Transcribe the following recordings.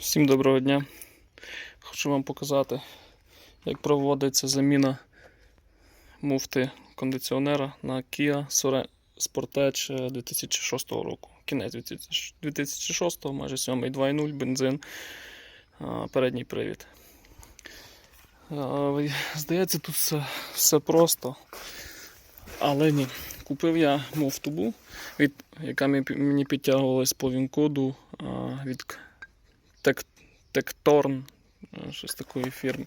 Всім доброго дня. Хочу вам показати, як проводиться заміна муфти кондиціонера на Kia Sportage 2006 року. Кінець 2006, майже 7 2.0 бензин, передній привід. Здається, тут все, все просто. Але ні. Купив я муфту, від, яка мені- підтягувалась по він-коду від Тек, Текторн, щось такої фірми.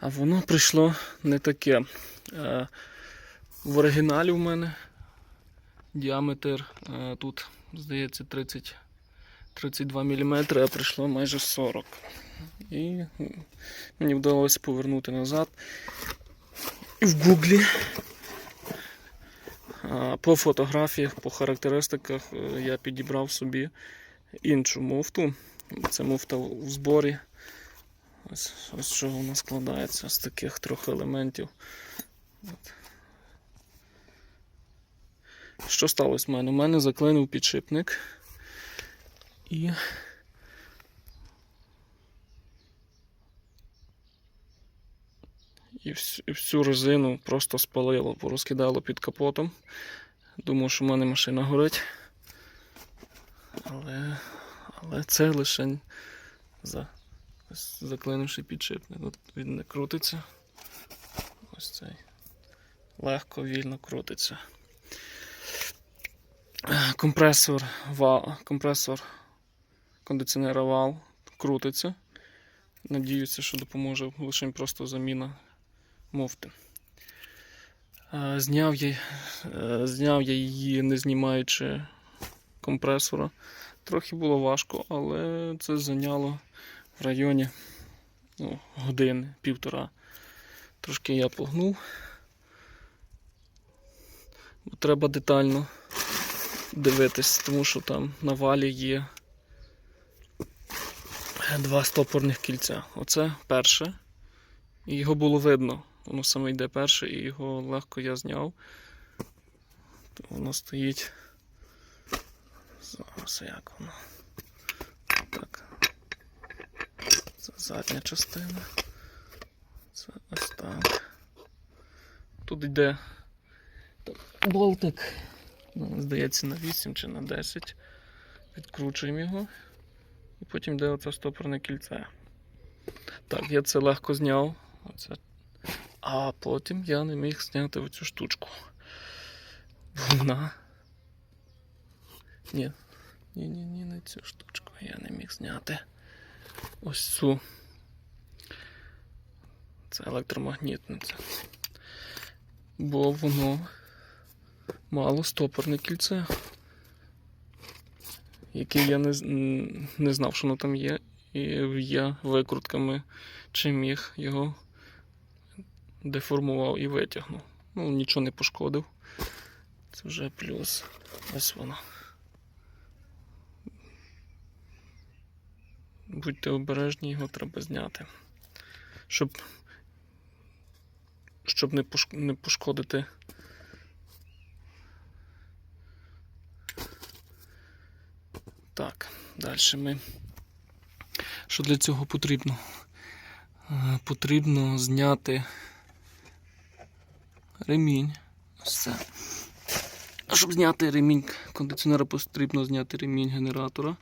А воно прийшло не таке. Е, В оригіналі в мене діаметр е, тут, здається, 30, 32 мм, а прийшло майже 40. І мені вдалося повернути назад. І в Гуглі по фотографіях, по характеристиках е, я підібрав собі іншу муфту. Це муфта в зборі. Ось, ось що вона складається з таких трьох елементів. От. Що сталося в мене? У мене заклинив підшипник. І. І всю, і всю резину просто спалило, порозкидало під капотом. Думав, що в мене машина горить. Але, але це лише за, заклинивши підшипник. От він не крутиться. Ось цей. Легко, вільно крутиться. Компресор, вал, компресор кондиціонера вал крутиться. Надіюся, що допоможе лише просто заміна муфти. Е, Зняв я, е, зняв я її, не знімаючи компресора. Трохи було важко, але це зайняло в районі ну, години, півтора. Трошки я погнув. Треба детально дивитись, тому що там на валі є два стопорних кільця. Оце перше. І його було видно. Воно саме йде перше, і його легко я зняв. Воно стоїть. Зараз як воно. Так. Це задня частина. Це ось так. Тут йде так, болтик. Ну, здається, на 8 чи на 10. Відкручуємо його. І потім йде оце стопорне кільце. Так, я це легко зняв. Оце. А потім я не міг зняти оцю штучку. Вона. Ні, ні, ні, ні, не цю штучку я не міг зняти. Ось цю. Це електромагнітниця. Бо воно мало стопорне кільце, яке я не, не знав, що воно там є. І я викрутками чи міг його деформував і витягнув. Ну, нічого не пошкодив. Це вже плюс. Ось воно. Будьте обережні, його треба зняти. Щоб, щоб не, пош... не пошкодити. Так, далі ми. Що для цього потрібно? Е, Потрібно зняти ремінь. Це. Щоб зняти ремінь кондиціонера, потрібно зняти ремінь генератора.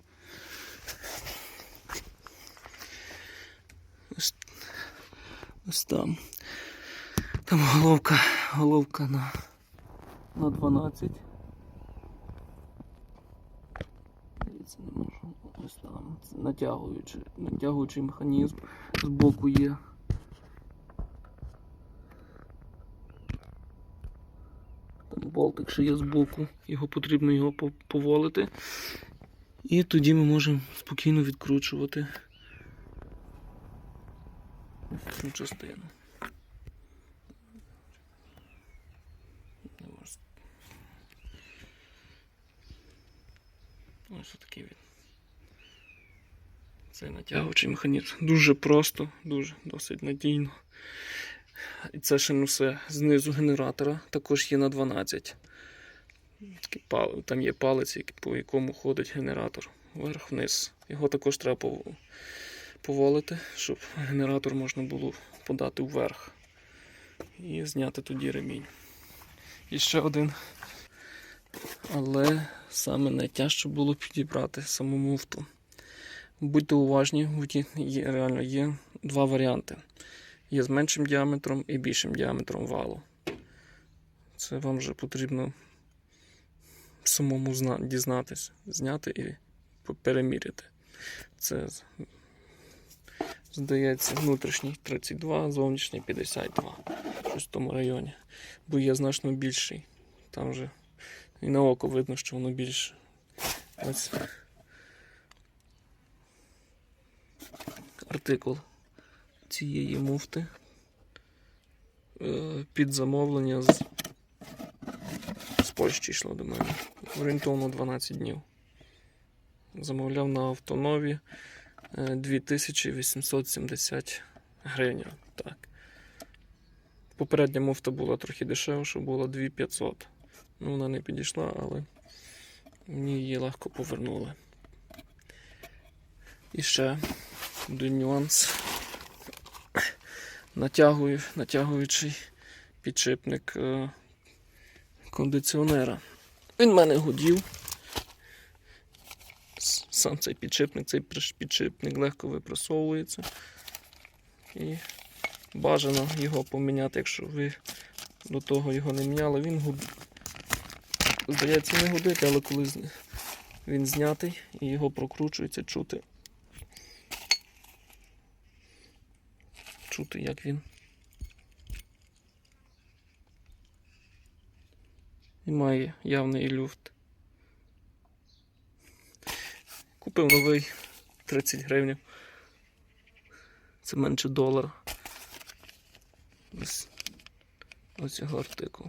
Ось там. Там головка, головка на, на 12. Дивіться, не можу. Ось там. Це натягуючий, натягуючий механізм збоку є. Там болтик ще є збоку, його потрібно його поволити. І тоді ми можемо спокійно відкручувати ось цю частину. Ось. Ось такий він. Це натягувачий механізм. Дуже просто, дуже досить надійно. І це ще не все. Знизу генератора також є на 12. Там є палець, по якому ходить генератор вверх-вниз. Його також треба поволити, щоб генератор можна було подати вверх. І зняти тоді ремінь. І ще один. Але саме найтяжче було підібрати саму муфту. Будьте уважні, є, реально є два варіанти. Є з меншим діаметром і більшим діаметром валу. Це вам вже потрібно самому дізнатися, зняти і переміряти. Це здається внутрішній 32, зовнішній 52. Щось в тому районі. Бо є значно більший. Там вже і на око видно, що воно більше. Ось артикул цієї муфти е, під замовлення з, з Польщі йшло до мене. Орієнтовно 12 днів. Замовляв на автонові 2870 гривень. Так. Попередня муфта була трохи дешевша, була 2500. Ну, вона не підійшла, але мені її легко повернули. І ще один нюанс. Натягую, натягуючий підшипник е, кондиціонера. Він в мене гудів. Сам цей підшипник, цей підшипник легко випрасовується. І бажано його поміняти, якщо ви до того його не міняли, він гуд... здається не гудить, але коли він знятий і його прокручується, чути. Чути, як він. І має явний люфт. Купив новий 30 гривень. Це менше долара. Ось його артикул.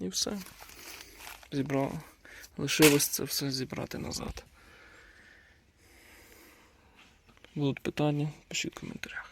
І все. Зібрав. Лишилось це все зібрати назад. Будуть питання, пишіть в коментарях.